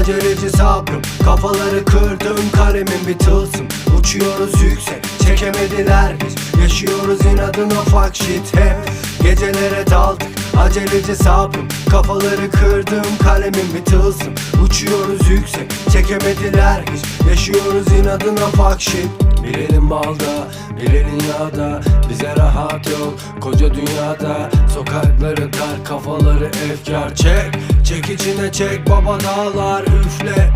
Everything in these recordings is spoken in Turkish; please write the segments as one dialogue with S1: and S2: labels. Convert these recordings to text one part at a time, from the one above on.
S1: Aceleci sabrım. Kafaları kırdım kalemin bir tılsım. Uçuyoruz yüksek çekemediler hiç Yaşıyoruz inadına fuck shit hep. Gecelere daldık aceleci sabrım. Kafaları kırdım kalemin bir tılsım. Uçuyoruz yüksek çekemediler hiç Yaşıyoruz inadına fuck shit Bir elin balda bir elin yağda. Bize rahat yok koca dünyada. Sokakları dar kafaları efkar. Çek çek içine çek baba dağlar. Üfle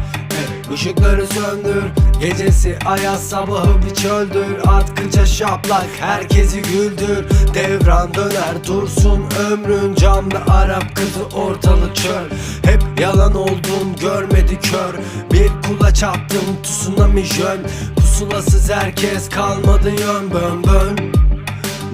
S1: Işıkları söndür Gecesi ayaz sabahı bir çöldür. At kıça şaplak herkesi güldür. Devran döner dursun ömrün Camda Arap kızı ortalık çöl. Hep yalan oldun görmedi kör. Bir kula çarptım tsunami jön. Pusulasız herkes kalmadı yön bön bön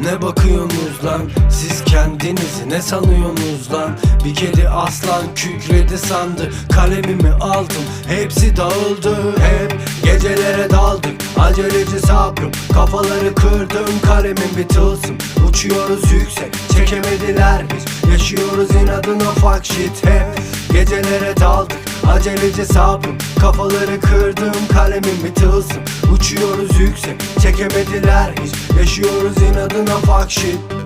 S1: ne bakıyorsunuz lan? Siz kendinizi ne sanıyorsunuz lan? Bir kedi aslan kükredi sandı. Kalemimi aldım hepsi dağıldı. Hep gecelere daldık Aceleci sabrım. Kafaları kırdım kalemin bir tılsım. Uçuyoruz yüksek çekemediler biz. Yaşıyoruz inadına fuck shit. Hep Gecelere daldık. Aceleci sabrım. Kafaları kırdım kalemin bir tılsım. Uçuyoruz çekemediler hiç Yaşıyoruz inadına fuck shit